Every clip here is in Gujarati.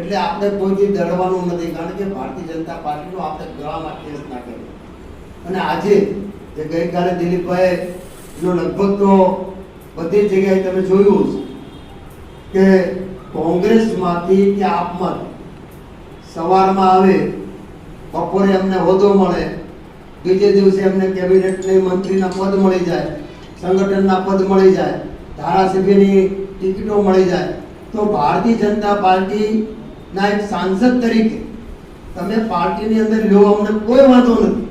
એટલે આપણે કોઈથી ડરવાનું નથી. કારણ કે ભારતીય જનતા પાર્ટીનો આપણે ગળામાં કેસ નાખેલો અને આજે જે ગઈકાલે દિલીપભાઈ જો લગભગ તો બધી જગ્યાએ તમે જોયું હશે કે કોંગ્રેસમાંથી કે આપમાંથી સવારમાં આવે, બપોરે એમને હોદ્દો મળે, બીજે દિવસે એમને કેબિનેટની મંત્રીના પદ મળી જાય, સંગઠનના પદ મળી જાય, ધારાસભ્યની ટિકિટો મળી જાય. તો ભારતીય જનતા પાર્ટીના એક સાંસદ તરીકે તમે પાર્ટીની અંદર લો અમને કોઈ વાંધો નથી.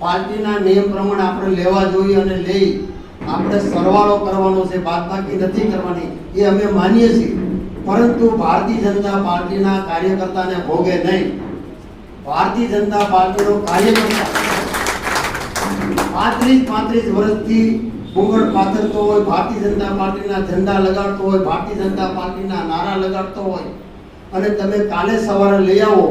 પાર્ટીના નિયમ પ્રમાણે આપણે લેવા જોઈએ અને લઈ આપણે સરવાળો કરવાનો છે, બાદબાકી નથી કરવાની, એ અમે માનીએ છીએ. પરંતુ ભારતીય જનતા પાર્ટીના કાર્યકર્તાને ભોગે નહીં. ભારતીય જનતા પાર્ટીનો કાર્યકર્તા પાંત્રીસ પાંત્રીસ વર્ષથી ઘૂંઘટ પાથરતો હોય, ભારતીય જનતા પાર્ટીના ઝંડા લગાડતો હોય, ભારતીય જનતા પાર્ટીના નારા લગાડતો હોય અને તમે કાલે સવારે લઈ આવો.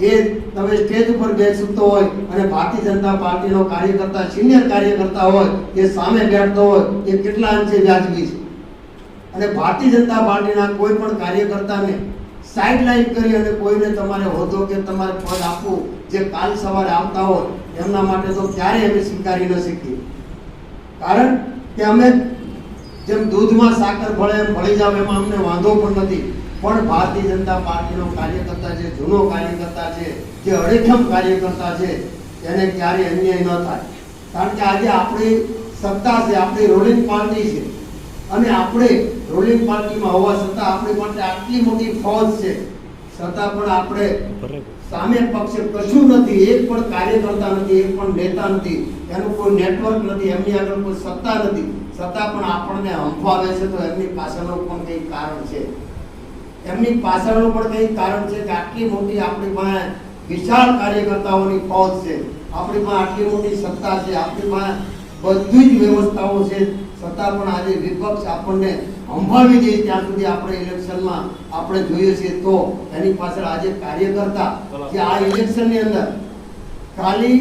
એ તમે સ્ટેજ ઉપર બેસતો હોય અને ભારતીય જનતા પાર્ટીનો કાર્યકર્તા, સિનિયર કાર્યકર્તા હોય, એ સામે બેઠતો હોય, એ કેટલા અંશે વ્યાજબી છે? અને ભારતીય જનતા પાર્ટીના કોઈ પણ કાર્યકર્તાને સાઇડલાઇન કરી અને કોઈને તમારે હોદ્દો કે તમારે પદ આપવું, જે કાલ સવારે આવતા હોય, એમના માટે તો ક્યારેય અમે સ્વીકારી ન શકીએ. કારણ કે અમે જેમ દૂધમાં સાકર ભળે એમ ભળી જાવ એમાં અમને વાંધો પણ નથી. પણ ભારતીય જનતા પાર્ટીનો કાર્યકર્તા છે જૂનો કાર્યકર્તા છે, જે અડેખમ કાર્યકર્તા છે, એને ક્યારેય અન્યાય ન થાય. કારણ કે આજે આપણી સત્તા છે, આપણી રોલિંગ પાર્ટી છે. અને આપણે રોલિંગ પાર્ટીમાં હોવા છતાં આપણી માટે આટલી મોટી ફોજ છે. છતાં પણ આપણે સામે પક્ષે કશું નથી, એક પણ કાર્યકર્તા નથી, એક પણ નેતા નથી, એનું કોઈ નેટવર્ક નથી, એમની આગળ કોઈ સત્તા નથી. છતાં પણ આપણને હંફાવે છે તો એમની પાછળનું પણ કંઈક કારણ છે. એમની પાછળનું પણ કંઈક કારણ છે કે આટલી મોટી આપણી પાસે વિશાળ કાર્યકર્તાઓની ફોજ છે. આપણી પાસે આટલી મોટી સત્તા છે. આપણી પાસે બધી જ વ્યવસ્થાઓ છે. છતાં પણ આજે વિપક્ષ આપણને હંભાવી દે ત્યાં સુધી આપણે ઇલેક્શનમાં આપણે જોઈએ છીએ તો એની પાછળ આજે કાર્યકર્તા કે આ ઇલેક્શનની અંદર ખાલી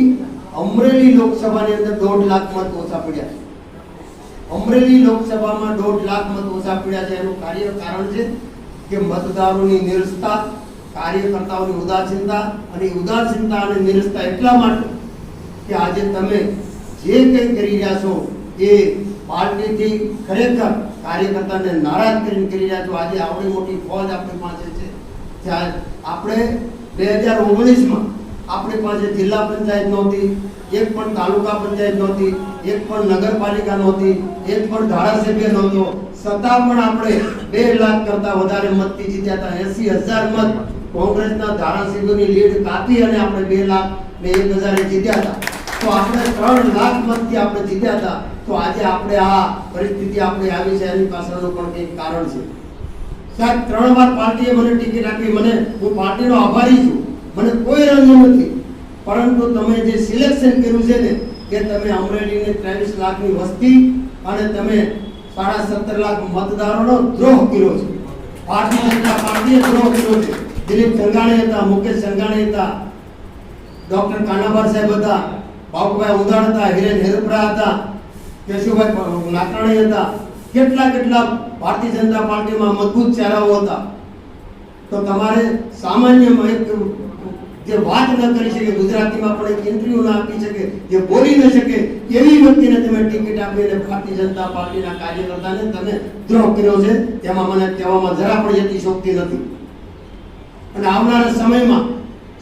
અમરેલી લોકસભાની અંદર દોઢ લાખ મત ઓછા પડ્યા અમરેલી લોકસભામાં દોઢ લાખ મત ઓછા પડ્યા છે. એનું કાર્ય કારણ છે કે મતદારોની નિરસતા, કાર્યકર્તાઓની ઉદાસીનતા અને ઉદાસીનતા અને નિરસતા એટલા માટે કે આજે તમે જે કંઈ કરી રહ્યા છો એ પાર્ટીથી ખરેખર કાર્યકર્તાને નારાજ કરીને કરી રહ્યા છો. આજે આવડી મોટી ફોજ આપણી પાસે છે. ત્યાં આપણે બે હજાર ઓગણીસમાં આપણી પાસે જિલ્લા પંચાયત નહોતી, એક પણ તાલુકા પંચાયત નહોતી એક પણ નગરપાલિકા નહોતી એક પણ ધારાસભ્ય નહોતો. છતાં પણ આપણે બે લાખ કરતા વધારે મતથી જીત્યા હતા. એસી હજાર મત કોંગ્રેસના ધારાસભ્યોની લીડ કાપી અને આપણે બે લાખ ને એક હજારે જીત્યા હતા. તો આપણે ત્રણ લાખ મતથી આપણે જીત્યા હતા. તો આજે આપણે આ પરિસ્થિતિ આપણે આવી છે. એની પાછળનું પણ કંઈક કારણ છે. સાહેબ, ત્રણ વાર પાર્ટીએ મને ટિકિટ આપી મને હું પાર્ટીનો આભારી છું. મને કોઈ રંગ નથી. પરંતુ તમે જે સિલેક્શન કર્યું છે ને કે તમે અમરેલીને ત્રેવીસ લાખની વસ્તી અને તમે સાડા સત્તર લાખ મતદારોનો દ્રોહ કર્યો છે. ભારતીય જનતા પાર્ટીએ દ્રોહ કર્યો છે. દિલીપ સંઘાણી હતા, મુકેશ સંઘાણી હતા, ડોક્ટર કાનાભાર સાહેબ હતા બાપુભાઈ ઉદાણ હતા, હિરેન હેરપરા હતા, કેશુભાઈ નાકરાણી હતા. કેટલા કેટલા ભારતીય જનતા પાર્ટીમાં મજબૂત ચહેરાઓ હતા. તો તમારે સામાન્ય જે વાત ન કરી શકે, ગુજરાતીમાં પણ એક ઇન્ટરવ્યુ ના આપી શકે, જે બોલી ન શકે, એવી વ્યક્તિને તમે ટિકિટ આપી અને ભારતીય જનતા પાર્ટીના કાર્યકર્તાને તમે દ્રોહ કર્યો છે, તેમાં મને કહેવામાં જરા પણ જતી શોક્તિ નથી. અને આવનારા સમયમાં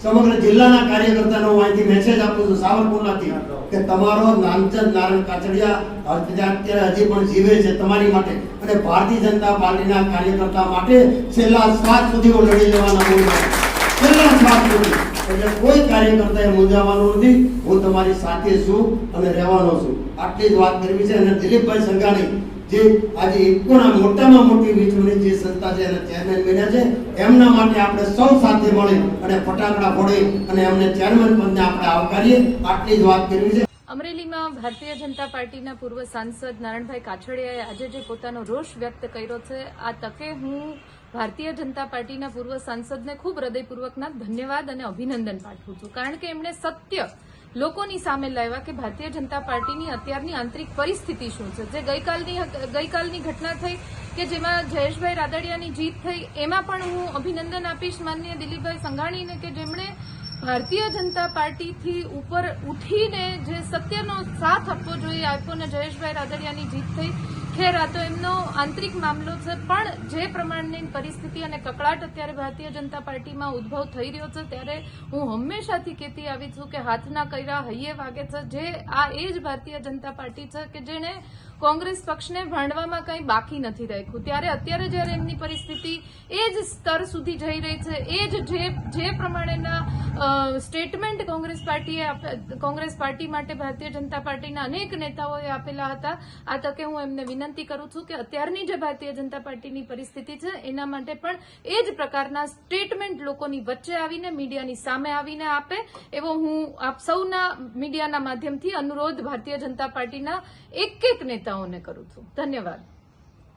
સમગ્ર જિલ્લાના કાર્યકર્તાનો હું અહીંથી મેસેજ આપું છું સાવરકુંડલાથી કે તમારો નામચંદ નારાયણ કાછડિયા અત્યારે હજી પણ જીવે છે તમારી માટે અને ભારતીય જનતા પાર્ટીના કાર્યકર્તા માટે છેલ્લા શ્વાસ સુધી લડી લેવાના બોલું છેલ્લા શ્વાસ સુધી એટલે કોઈ કાર્યકર્તાએ મૂંઝાવાનું નથી. હું તમારી સાથે છું અને રહેવાનો છું. આટલી જ વાત કરવી છે અને દિલીપભાઈ સંઘાણી જે આજે ઇફકોના મોટામાં મોટી વિશ્વની જે સંસ્થા છે એના ચેરમેન બન્યા છે, એમના માટે આપણે સૌ સાથે મળી અને ફટાકડા ફોડી અને એમને ચેરમેન પદને આપણે આવકારીએ. આટલી જ વાત કરવી છે. અમરેલીમાં ભારતીય જનતા પાર્ટીના પૂર્વ સાંસદ નારણભાઈ કાછડિયાએ આજે જે પોતાનો રોષ વ્યક્ત કર્યો છે, આ તકે હું ભારતીય જનતા પાર્ટીના પૂર્વ સાંસદને ખૂબ હૃદયપૂર્વકના ધન્યવાદ અને અભિનંદન પાઠવું છું. કારણ કે એમણે સત્ય લોકોની સામે લાવ્યા કે ભારતીય જનતા પાર્ટીની અત્યારની આંતરિક પરિસ્થિતિ શું છે. જે ગઈકાલની ગઈકાલની ઘટના થઈ કે જેમાં જયેશભાઈ રાદડિયાની જીત થઈ, એમાં પણ હું અભિનંદન આપીશ માનનીય દિલીપભાઈ સંઘાણીને કે જેમણે ભારતીય જનતા પાર્ટીથી ઉપર ઉઠીને જે સત્યનો સાથ આપવો જોઈએ, આપ્યો ને જયેશભાઈ રાદડિયાની જીત થઈ ખેર આ તો એમનો આંતરિક મામલો છે, પણ જે પ્રમાણની પરિસ્થિતિ અને કકળાટ અત્યારે ભારતીય જનતા પાર્ટીમાં ઉદ્ભવ થઈ રહ્યો છે, ત્યારે હું હંમેશાથી કહેતી આવી છું કે હાથના કર્યા હૈયે વાગે છે. જે આ એ જ ભારતીય જનતા પાર્ટી છે કે જેણે કોંગ્રેસ પક્ષને ભાંડવામાં કંઈ બાકી નથી રાખ્યું. ત્યારે અત્યારે જ્યારે એમની પરિસ્થિતિ એ જ સ્તર સુધી જઈ રહી છે, એ જ જે જે પ્રમાણેના સ્ટેટમેન્ટ કોંગ્રેસ પાર્ટીએ કોંગ્રેસ પાર્ટી માટે ભારતીય જનતા પાર્ટીના અનેક નેતાઓએ આપેલા હતા, આ તકે હું એમને વિનંતી કરું છું કે અત્યારની જે ભારતીય જનતા પાર્ટીની પરિસ્થિતિ છે, એના માટે પણ એ જ પ્રકારના સ્ટેટમેન્ટ લોકોની વચ્ચે આવીને મીડિયાની સામે આવીને આપે. એવો હું આપ સૌના મીડિયાના માધ્યમથી અનુરોધ ભારતીય જનતા પાર્ટીના એક એક નેતાઓને કરું છું. ધન્યવાદ.